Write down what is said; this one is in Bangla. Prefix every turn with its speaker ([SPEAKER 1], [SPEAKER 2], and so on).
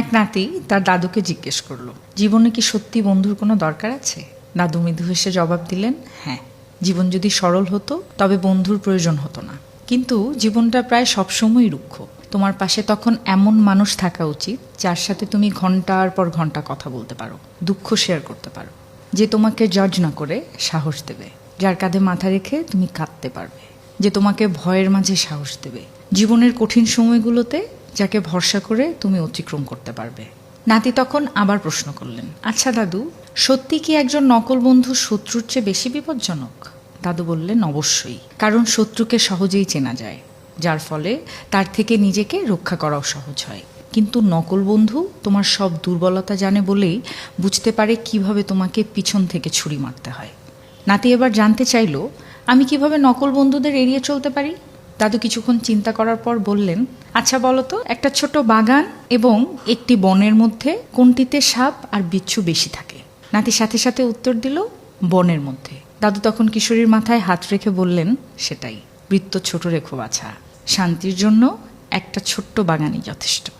[SPEAKER 1] এক নাতি তার দাদুকে জিজ্ঞেস করল, জীবনে কি সত্যি বন্ধুর কোনো দরকার আছে? দাদু মৃদু হেসে জবাব দিলেন হ্যাঁ জীবন যদি সরল হতো, তবে বন্ধুর প্রয়োজন হতো না। কিন্তু জীবনটা প্রায় সবসময়ই রুক্ষ। তোমার পাশে তখন এমন মানুষ থাকা উচিত, যার সাথে তুমি ঘণ্টার পর ঘণ্টা কথা বলতে পারো, দুঃখ শেয়ার করতে পারো, যে তোমাকে জজ না করে সাহস দেবে। যার কাঁধে মাথা রেখে তুমি কাঁদতে পারবে, যে তোমাকে ভয়ের মাঝে সাহস দেবে। জীবনের কঠিন সময়গুলোতে যাকে ভরসা করে তুমি অতিক্রম করতে পারবে। নাতি তখন আবার প্রশ্ন করলেন আচ্ছা দাদু, সত্যি কি একজন নকল বন্ধু শত্রুর চেয়ে বেশি বিপজ্জনক? দাদু বললেন, অবশ্যই, কারণ শত্রুকে সহজেই চেনা যায়, যার ফলে তার থেকে নিজেকে রক্ষা করাও সহজ হয়। কিন্তু নকল বন্ধু তোমার সব দুর্বলতা জানে বলেই বুঝতে পারে কীভাবে তোমাকে পিছন থেকে ছুরি মারতে হয়। নাতি এবার জানতে চাইলো, আমি কীভাবে নকল বন্ধুদের এড়িয়ে চলতে পারি? দাদু কিছুক্ষণ চিন্তা করার পর বললেন আচ্ছা বলতো একটা ছোট বাগান এবং একটি বনের মধ্যে কোনটিতে সাপ আর বিচ্ছু বেশি থাকে? নাতি সাথে সাথে উত্তর দিল, বনের মধ্যে। দাদু তখন কিশোরীর মাথায় হাত রেখে বললেন, সেটাই, বৃত্ত ছোট রেখো বাছা। শান্তির জন্য একটা ছোট্ট বাগানই যথেষ্ট।